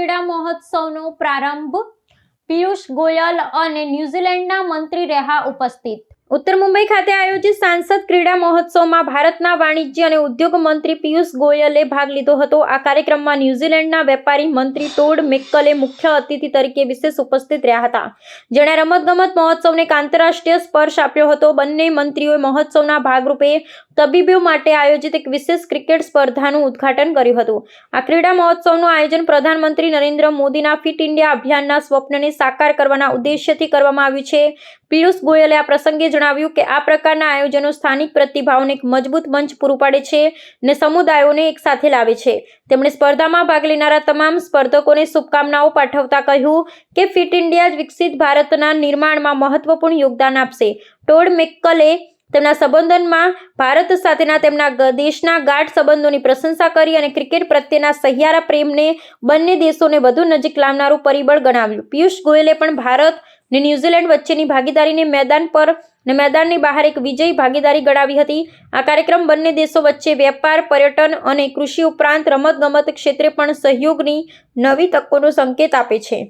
ક્રીડા મહોત્સવનો પ્રારંભ. પિયુષ ગોયલ અને ન્યૂઝીલેન્ડના મંત્રી રહ્યા ઉપસ્થિત. ઉત્તર મુંબઈ ખાતે આયોજિત સાંસદ ક્રીડા મહોત્સવમાં ભારતના વાણિજ્ય અને ઉદ્યોગ મંત્રી પિયુષ ગોયલે ભાગ લીધો હતો. આ કાર્યક્રમમાં ન્યૂઝીલેન્ડના વેપારી મંત્રી ટોડ મેક્કલે મુખ્ય અતિથિ તરીકે વિશેષ ઉપસ્થિત રહ્યા હતા. જેણે રમતગમત મહોત્સવને આંતરરાષ્ટ્રીય સ્પર્શ આપ્યો હતો. બંને મંત્રીઓએ મહોત્સવના ભાગરૂપે તબીબો માટે આયોજિત એક વિશેષ ક્રિકેટ સ્પર્ધાનું ઉદ્ઘાટન કર્યું હતું. આ ક્રીડા મહોત્સવનું આયોજન પ્રધાનમંત્રી નરેન્દ્ર મોદીના ફિટ ઇન્ડિયા અભિયાનના સ્વપ્નને સાકાર કરવાના ઉદ્દેશ્યથી કરવામાં આવ્યું છે. પિયુષ ગોયલે આ પ્રસંગે જણાવ્યું કે આ પ્રકારના આયોજનો સ્થાનિક પ્રતિભાઓને એક મજબૂત મંચ પૂરું પાડે છે અને સમુદાયોને એકસાથે લાવે છે. તેમણે સ્પર્ધામાં ભાગ લેનારા તમામ સ્પર્ધકોને શુભકામનાઓ પાઠવતા કહ્યું કે ફિટ ઇન્ડિયા વિકસિત ભારતના નિર્માણમાં મહત્વપૂર્ણ યોગદાન આપશે. ટોડ મેક્કલે તેમના સંબોધનમાં ભારત સાથેના તેમના દેશના ગાઢ સંબંધોની પ્રશંસા કરી અને ક્રિકેટ પ્રત્યેના સહિયારા પ્રેમને બંને દેશોને વધુ નજીક લાવનારું પરિબળ ગણાવ્યું. પિયુષ ગોયલે પણ ભારત અને ન્યૂઝીલેન્ડ વચ્ચેની ભાગીદારીને મેદાન પર અને મેદાનની બહાર એક વિજયી ભાગીદારી ગણાવી હતી. આ કાર્યક્રમ બંને દેશો વચ્ચે વેપાર, પર્યટન અને કૃષિ ઉપરાંત રમતગમત ક્ષેત્રે પણ સહયોગની નવી તકોનો સંકેત આપે છે.